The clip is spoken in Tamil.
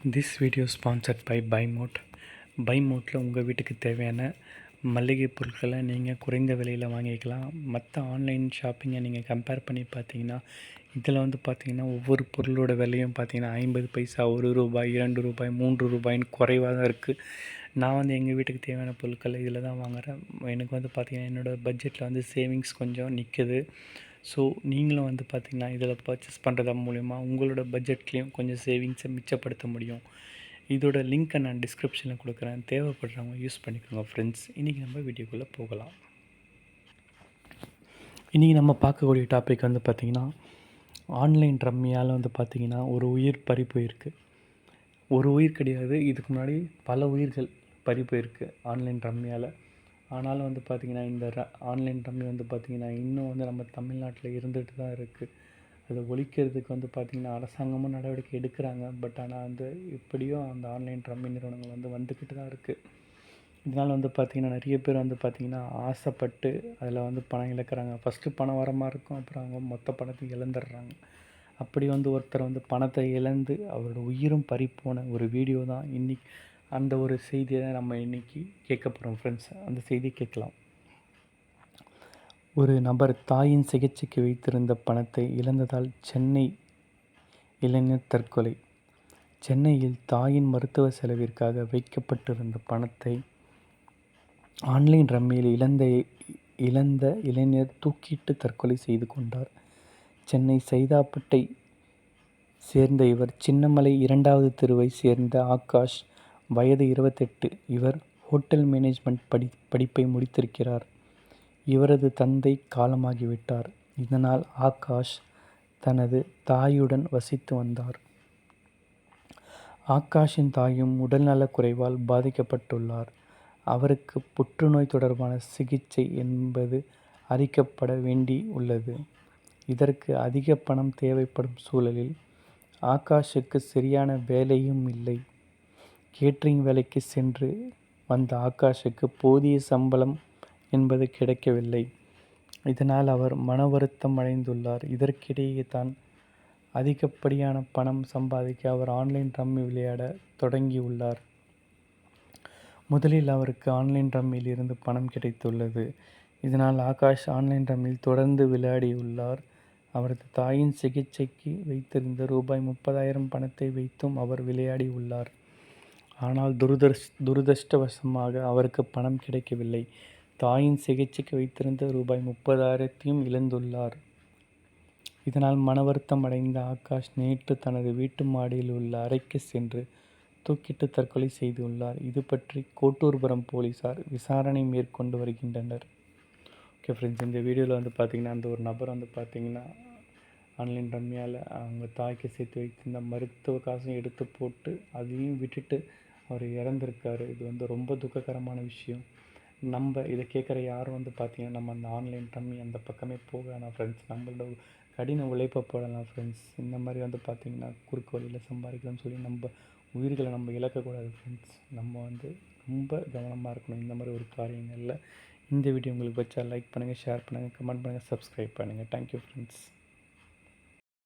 This video sponsored by Bymot பைமோட்டில் உங்கள் வீட்டுக்கு தேவையான மளிகை பொருட்களை நீங்கள் குறைந்த விலையில் வாங்கிக்கலாம். மற்ற ஆன்லைன் ஷாப்பிங்கை நீங்கள் கம்பேர் பண்ணி பார்த்தீங்கன்னா இதில் வந்து பார்த்திங்கன்னா ஒவ்வொரு பொருளோட விலையும் பார்த்தீங்கன்னா ஐம்பது பைசா ஒரு ரூபாய் இரண்டு ரூபாய் மூன்று ரூபாய்ன்னு குறைவாக தான் இருக்குது நான் வந்து எங்கள் வீட்டுக்கு தேவையான பொருட்கள் இதில் தான் வாங்குகிறேன் எனக்கு வந்து பார்த்திங்கன்னா என்னோடய பட்ஜெட்டில் வந்து சேவிங்ஸ் கொஞ்சம் நிற்குது ஸோ நீங்களும் வந்து பார்த்திங்கன்னா இதில் பர்ச்சேஸ் பண்ணுறது மூலிமா உங்களோட பட்ஜெட்லேயும் கொஞ்சம் சேவிங்ஸை மிச்சப்படுத்த முடியும். இதோட லிங்க்கை நான் டிஸ்கிரிப்ஷனில் கொடுக்குறேன். தேவைப்படுறவங்க யூஸ் பண்ணிக்கோங்க ஃப்ரெண்ட்ஸ் இன்றைக்கி நம்ம வீடியோக்குள்ளே போகலாம். இன்றைக்கி நம்ம பார்க்கக்கூடிய டாபிக் வந்து பார்த்திங்கன்னா ஆன்லைன் ரம்மியால் வந்து பார்த்திங்கன்னா ஒரு உயிர் பறி போயிருக்கு. ஒரு உயிர் கிடையாது இதுக்கு முன்னாடி பல உயிர்கள் பறி போயிருக்கு ஆன்லைன் ரம்மியால். ஆனாலும் வந்து பார்த்திங்கன்னா இந்த ர ஆன்லைன் ரம்மி வந்து பார்த்திங்கன்னா இன்னும் வந்து நம்ம தமிழ்நாட்டில் இருந்துகிட்டு தான் இருக்குது அதை ஒழிக்கிறதுக்கு வந்து பார்த்திங்கன்னா அரசாங்கமும் நடவடிக்கை எடுக்கிறாங்க. பட் ஆனால் வந்து எப்படியும் அந்த ஆன்லைன் ரம்மி நிறுவனங்கள் வந்து வந்துக்கிட்டு தான் இருக்குது இதனால் வந்து பார்த்திங்கன்னா நிறைய பேர் வந்து பார்த்திங்கன்னா ஆசைப்பட்டு அதில் வந்து பணம் இழக்கிறாங்க. ஃபஸ்ட்டு பணம் வர மாதிரி இருக்கும். அப்புறம் அவங்க மொத்த பணத்தையும் இழந்துடுறாங்க. அப்படி வந்து ஒருத்தர் வந்து பணத்தை இழந்து அவரோட உயிரும் பறிப்போன ஒரு வீடியோ தான் இன்றைக்கி அந்த ஒரு செய்தியை தான் நம்ம இன்றைக்கி கேட்க போகிறோம் ஃப்ரெண்ட்ஸ் அந்த செய்தி கேட்கலாம். ஒரு நபர் தாயின் சிகிச்சைக்கு வைத்திருந்த பணத்தை இழந்ததால் சென்னை இளைஞர் தற்கொலை. சென்னையில் தாயின் மருத்துவ செலவிற்காக வைக்கப்பட்டிருந்த பணத்தை ஆன்லைன் ரம்மியில் இழந்த இழந்த இளைஞர் தூக்கிட்டு தற்கொலை செய்து கொண்டார். சென்னை சைதாப்பட்டை சேர்ந்த இவர் சின்னமலை இரண்டாவது தெருவை சேர்ந்த ஆகாஷ் வயது இருபத்தெட்டு. இவர் ஹோட்டல் மேனேஜ்மெண்ட் படி படிப்பை முடித்திருக்கிறார். இவரது தந்தை காலமாகிவிட்டார். இதனால் ஆகாஷ் தனது தாயுடன் வசித்து வந்தார். ஆகாஷின் தாயும் உடல்நலக் குறைவால் பாதிக்கப்பட்டுள்ளார். அவருக்கு புற்றுநோய் தொடர்பான சிகிச்சை என்பது அறிக்கப்பட வேண்டி உள்ளது. இதற்கு அதிக பணம் தேவைப்படும் சூழலில் ஆகாஷுக்கு சரியான வேலையும் இல்லை. கேட்ரிங் வேலைக்கு சென்று வந்த ஆகாஷுக்கு போதிய சம்பளம் என்பது கிடைக்கவில்லை. இதனால் அவர் மன வருத்தம் அடைந்துள்ளார். இதற்கிடையே தான் அதிகப்படியான பணம் சம்பாதிக்க அவர் ஆன்லைன் ரம்மி விளையாட தொடங்கியுள்ளார். முதலில் அவருக்கு ஆன்லைன் ரம்மியில் இருந்து பணம் கிடைத்துள்ளது. இதனால் ஆகாஷ் ஆன்லைன் ரம்மியில் தொடர்ந்து விளையாடியுள்ளார். அவரது தாயின் சிகிச்சைக்கு வைத்திருந்த ரூபாய் முப்பதாயிரம் பணத்தை வைத்தும் அவர் விளையாடி உள்ளார் ஆனால் துரதிருஷ் துரதிருஷ்டவசமாக அவருக்கு பணம் கிடைக்கவில்லை. தாயின் சிகிச்சைக்கு வைத்திருந்த ரூபாய் முப்பதாயிரத்தையும் இழந்துள்ளார். இதனால் மனவருத்தம் அடைந்த ஆகாஷ் நேற்று தனது வீட்டு மாடியில் உள்ள அறைக்கு சென்று தூக்கிட்டு தற்கொலை செய்துள்ளார் இது பற்றி கோட்டூர்புரம் போலீசார் விசாரணை மேற்கொண்டு வருகின்றனர். ஓகே ஃப்ரெண்ட்ஸ் இந்த வீடியோவில் வந்து பார்த்திங்கன்னா அந்த ஒரு நபர் வந்து பார்த்திங்கன்னா ஆன்லைன் ரம்யாவில் அவங்க தாய்க்கு சேர்த்து வைத்திருந்த மருத்துவ காசையும் எடுத்து போட்டு அதையும் விட்டுட்டு அவர் இறந்துருக்காரு. இது வந்து ரொம்ப துக்ககரமான விஷயம். நம்ம இதை கேட்குற யாரும் வந்து பார்த்திங்கன்னா நம்ம அந்த ஆன்லைன் ரம்மி அந்த பக்கமே போக வேணாம் ஃப்ரெண்ட்ஸ் நம்மளோட கடின உழைப்பை போடலாம் ஃப்ரெண்ட்ஸ் இந்த மாதிரி வந்து பார்த்திங்கன்னா குறுக்கு வழியில் சம்பாதிக்கலாம்னு சொல்லி நம்ம உயிர்களை நம்ம இழக்கக்கூடாது ஃப்ரெண்ட்ஸ் நம்ம வந்து ரொம்ப கவனமாக இருக்கணும். இந்த மாதிரி ஒரு காரியங்களில். இந்த வீடியோ உங்களுக்கு வச்சா லைக் பண்ணுங்கள் ஷேர் பண்ணுங்கள் கமெண்ட் பண்ணுங்கள் சப்ஸ்கிரைப் பண்ணுங்கள் தேங்க்யூ ஃப்ரெண்ட்ஸ்